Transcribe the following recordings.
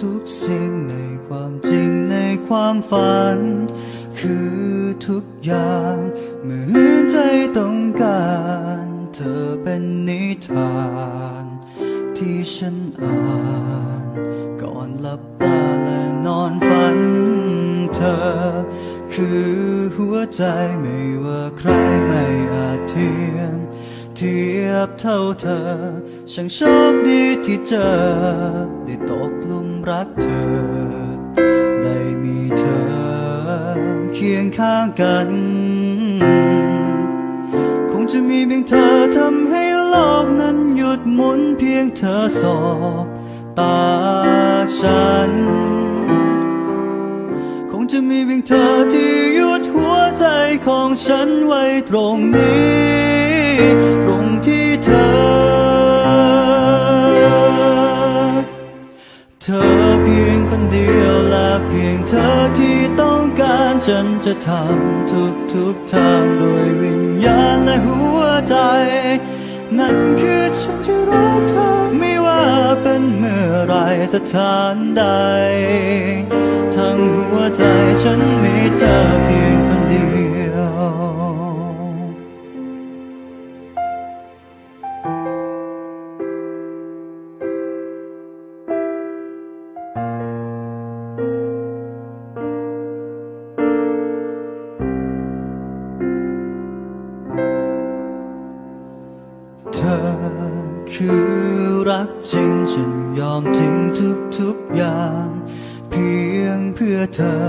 ทุกสิ่งในความจริงในความฝัน คือทุกอย่างเหมือนใจต้องการ เธอเป็นนิทาน ที่ฉันอ่าน ก่อนหลับตาและนอนฝัน เธอ คือหัวใจไม่ว่าใครไม่อาจเทียมเทียบเท่าเธอ ช่างโชคดีที่เจอ รักเธอ ได้มีเธอ เคียงข้างกัน คงจะมีเพียงเธอทำให้โลกนั้นหยุดหมุนเพียงเธอสอบตาฉัน คงจะมีเพียงเธอที่หยุดหัวใจของฉันไว้ตรงนี้ อเพียงคนเดียวและเพียงเธอที่ต้องการฉันจะทำทุกทุกทางโดยวิญญาณและหัวใจ นั่นคือฉันจะรักเธอไม่ว่าเป็นเมื่อไรสถานใด ทั้งหัวใจฉันมีเธอ เธอ คือรักจริงฉันยอมทิ้งทุกทุกๆอย่าง เพียงเพื่อเธอ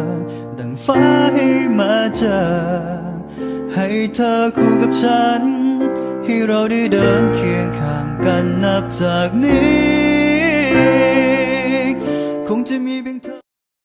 ดังฟ้าให้มาเจอ ให้เธอคู่กับฉัน ให้เราได้เดินเคียงข้างกันนับจากนี้